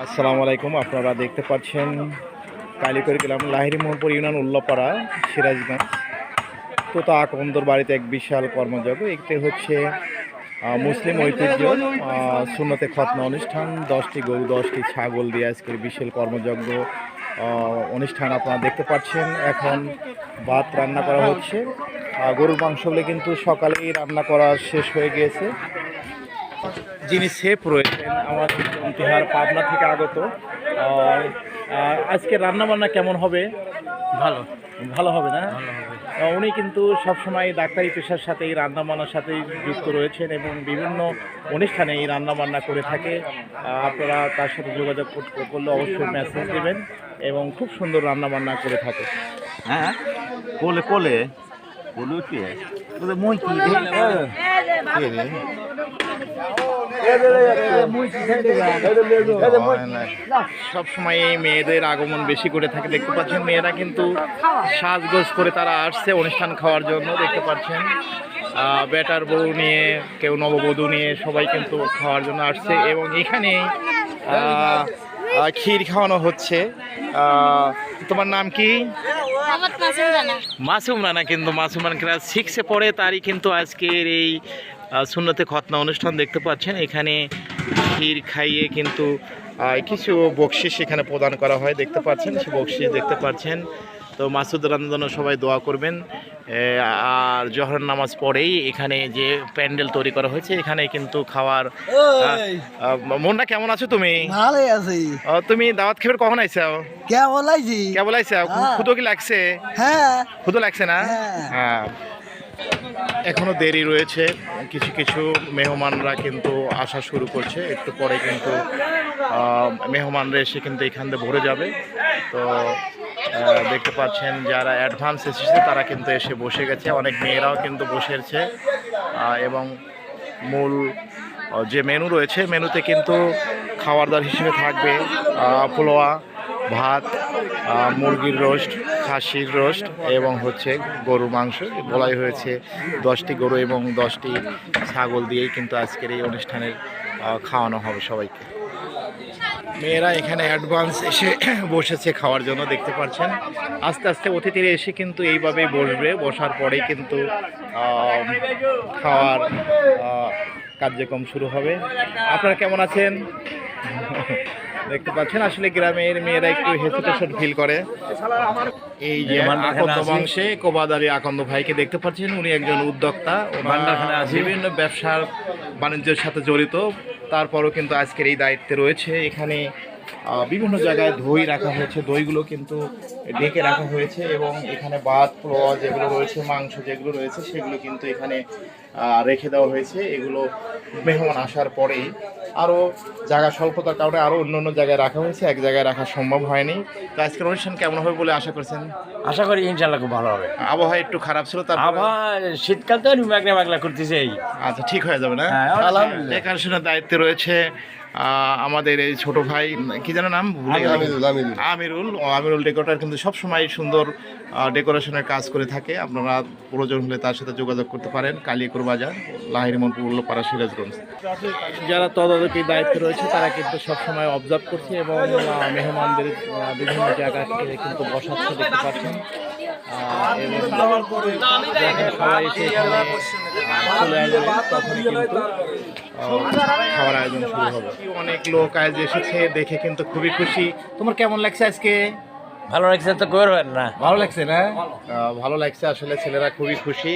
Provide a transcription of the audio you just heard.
আসসালামু আলাইকুম, আপনারা দেখতে পাচ্ছেন কালিকরি গ্রাম লাহিরি মোহনপুর ইউনিয়ন উল্লাপাড়া, সিরাজগঞ্জ। তোতা আকন্দর বাড়িতে এক বিশাল কর্মযজ্ঞ একটি হচ্ছে মুসলিম ঐতিহ্য সুন্নতে খতনা অনুষ্ঠান, দশটি গরু, দশটি ছাগল দিয়ে আজকের বিশাল কর্মযজ্ঞ অনুষ্ঠান আপনারা দেখতে পাচ্ছেন। এখন ভাত রান্না করা হচ্ছে। গরুর মাংসগুলো কিন্তু সকালেই রান্না করা শেষ হয়ে গিয়েছে। যিনি সেফ রয়েছেন আমাদের ইতিহার পাবনা থেকে আগত আজকে রান্না বান্না কেমন হবে? ভালো। ভালো হবে না? উনি কিন্তু সবসময় ডাক্তারি পেশার সাথে এই রান্না বান্নার সাথেই যুক্ত রয়েছেন এবং বিভিন্ন অনুষ্ঠানে এই রান্না বান্না করে থাকে। আপনারা তার সাথে যোগাযোগ করলে অবশ্যই মেসেজ দেবেন এবং খুব সুন্দর রান্না বান্না করে থাকে। হ্যাঁ? কোলে কোলে? কোলে কি? মই কি? রে? কে রে? সব সময় এই মেয়েদের আগমন বেশি করে থাকে দেখতে পাচ্ছেন মেয়েরা কিন্তু সাজগোজ করে তারা আসছে অনুষ্ঠান খাওয়ার জন্য দেখতে পাচ্ছেন বেটার বউ নিয়ে কেউ নববধূ নিয়ে সবাই কিন্তু খাওয়ার জন্য আসছে এবং এখানে ক্ষীর খাওয়ানো হচ্ছে তোমার নাম কি মাসুম রানা কিন্তু মাসুম রানা ক্লাস সিক্সে পড়ে তারই কিন্তু আজকের এই সুন্নতে খতনা অনুষ্ঠান দেখতে পাচ্ছেন। এখানে ক্ষীর খাইয়ে কিন্তু কিছু বকশিস এখানে প্রদান করা হয় দেখতে পাচ্ছেন। সে বকশিস দেখতে পাচ্ছেন। তো মাসুদ রানার জন্য সবাই দোয়া করবেন। আর জহর নামাজ পরেই এখানে যে প্যান্ডেল তৈরি করা হয়েছে এখানে কিন্তু খাওয়ার মনটা কেমন আছো তুমি? ভালোই আছি। তুমি দাওয়াত খেয়ে কখন আইসাও কেমন আছি কেবল আইসাও হ্যাঁ। খুদো কি লাগছে? হ্যাঁ। ক্ষুদো লাগছে না? হ্যাঁ। হ্যাঁ এখনও দেরি রয়েছে। কিছু কিছু মেহমানরা কিন্তু আসা শুরু করছে। একটু পরে কিন্তু মেহমানরা এসে কিন্তু এখান দিয়ে ভরে যাবে। তো দেখতে পাচ্ছেন যারা অ্যাডভান্স এসেছে, তারা কিন্তু এসে বসে গেছে। অনেক মেয়েরাও কিন্তু বসেছে এবং মূল যে মেনু রয়েছে মেনুতে কিন্তু খাবার দাবার হিসেবে থাকবে পোলোয়া ভাত মুরগির রোস্ট খাসির রোস্ট এবং হচ্ছে গরুর মাংস। বলাই হয়েছে দশটি গরু এবং দশটি ছাগল দিয়েই কিন্তু আজকের এই অনুষ্ঠানের খাওয়ানো হবে সবাইকে। মেয়েরা এখানে অ্যাডভান্স এসে বসেছে খাওয়ার জন্য, দেখতে পাচ্ছেন। আস্তে আস্তে অতিথিরা এসে কিন্তু এইভাবেই বসবে। বসার পরেই কিন্তু খাওয়ার কার্যক্রম শুরু হবে। আপনারা কেমন আছেন? দেখতে পাচ্ছেন আসলে গ্রামের মেয়েরা একটু হেসিটেশন ফিল করে। এই যে আকন্দ বংশে কোবাদারি আকন্দ ভাইকে দেখতে পাচ্ছেন উনি একজন উদ্যোক্তা। বিভিন্ন ব্যবসার বাণিজ্যের সাথে জড়িত। তারপরও কিন্তু আজকের এই দায়িত্বে রয়েছে। এখানে বিভিন্ন জায়গায় দই রাখা হয়েছে। দইগুলো কিন্তু ডেকে রাখা হয়েছে এবং এখানে ভাত পোয়া যেগুলো রয়েছে মাংস যেগুলো রয়েছে সেগুলো কিন্তু এখানে রেখে দেওয়া হয়েছে। এগুলো মেহমান আসার পরেই আরও জায়গা স্বল্পতার কারণে আরও অন্য অন্য জায়গায় রাখা হয়েছে। এক জায়গায় রাখা সম্ভব হয়নি। তো আজকের অনুষ্ঠান কেমন হবে বলে আশা করছেন? আশা করি ইনশাল্লাহ খুব ভালো হবে। আবহাওয়া একটু খারাপ ছিল তার আবার শীতকাল তো মেঘলা মেঘলা করতেছে এই। আচ্ছা ঠিক হয়ে যাবে না? হ্যাঁ, দেখাশোনার দায়িত্বে রয়েছে আমাদের এই ছোট ভাই কি যেন নাম? ভুলে আমিরুল আমিরুল। ডেকোরেটার কিন্তু সবসময় সুন্দর ডেকোরেশনের কাজ করে থাকে। আপনারা প্রয়োজন হলে তার সাথে যোগাযোগ করতে পারেন। কালিয়াকুর বাজার লাহিরি মনপুর উল্লপাড়া সিরাজগঞ্জ। যারা তদারকি দায়িত্বে রয়েছে তারা কিন্তু সবসময় অবজার্ভ করছে এবং মেহমানদের বিভিন্ন জায়গা থেকে কিন্তু বসাচ্ছে দেখতে পাচ্ছেন। সবাই এসে চলে আসবে তখন কিন্তু আহ, খাওয়ার আয়োজন শুরু হবে অনেক লোক আজ এসেছে দেখে কিন্তু খুবই খুশি। তোমার কেমন লাগছে আজকে? ভালো লাগছে তো করবেন না। ভালো লাগছে না? ভালো লাগছে আসলে ছেলেরা খুবই খুশি।